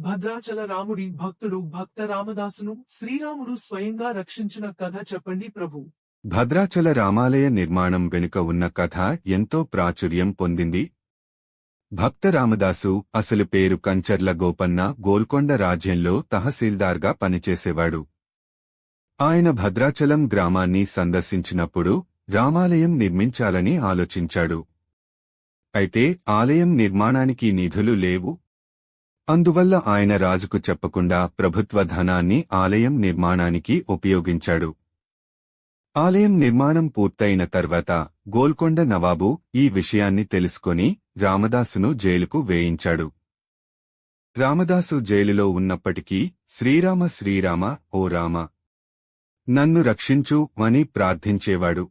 భద్రాచల రాముడి భక్తుడు భక్త రామదాసును శ్రీరాముడు స్వయంగా రక్షించిన కథ చెప్పండి ప్రభు. భద్రాచల రామాలయ నిర్మాణం వెనుక ఉన్న కథ ఎంతో ప్రాచుర్యం పొందింది. భక్త రామదాసు అసలు పేరు కంచర్ల గోపన్న గోల్కొండ రాజ్యంలో తహసీల్దార్గా పనిచేసేవాడు. ఆయన భద్రాచలం గ్రామాన్ని సందర్శించినప్పుడు రామాలయం నిర్మించాలని ఆలోచించాడు. అయితే ఆలయం నిర్మాణానికి నిధులు లేవు అందువల్ల ఆయన రాజుకు చెప్పకుండా ప్రభుత్వ ధనాన్ని ఆలయం నిర్మాణానికి ఉపయోగించాడు. ఆలయం నిర్మాణం పూర్తయిన తర్వాత గోల్కొండ నవాబు ఈ విషయాన్ని తెలుసుకొని రామదాసును జైలుకు వేయించాడు. రామదాసు జైలులో ఉన్నప్పటికీ శ్రీరామ శ్రీరామ ఓ రామ నన్ను రక్షించు అని ప్రార్థించేవాడు.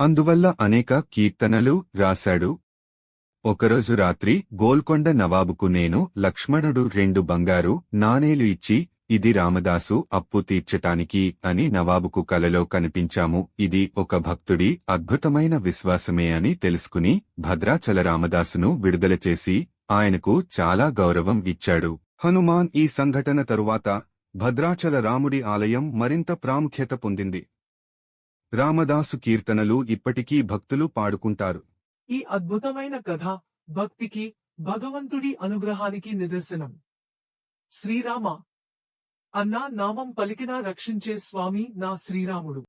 అందువల్ల అనేక కీర్తనలు రాశాడు. ఒకరోజు రాత్రి గోల్కొండ నవాబుకు నేను లక్ష్మణుడు రెండు బంగారు నాణేలు ఇచ్చి ఇది రామదాసు అప్పు తీర్చటానికి అని నవాబుకు కలలో కనిపించాము. ఇది ఒక భక్తుడి అద్భుతమైన విశ్వాసమే అని తెలుసుకుని భద్రాచల రామదాసును విడుదల చేసి ఆయనకు చాలా గౌరవం ఇచ్చాడు. హనుమాన్ ఈ సంఘటన తరువాత భద్రాచల రాముడి ఆలయం మరింత ప్రాముఖ్యత పొందింది. రామదాసు కీర్తనలు ఇప్పటికీ భక్తులు పాడుకుంటారు. ఈ అద్భుతమైన కథ భక్తికి భగవంతుడి అనుగ్రహానికి నిదర్శనం. శ్రీరామ అన్నా నామం పలికినా రక్షించే స్వామి నా శ్రీరాముడు.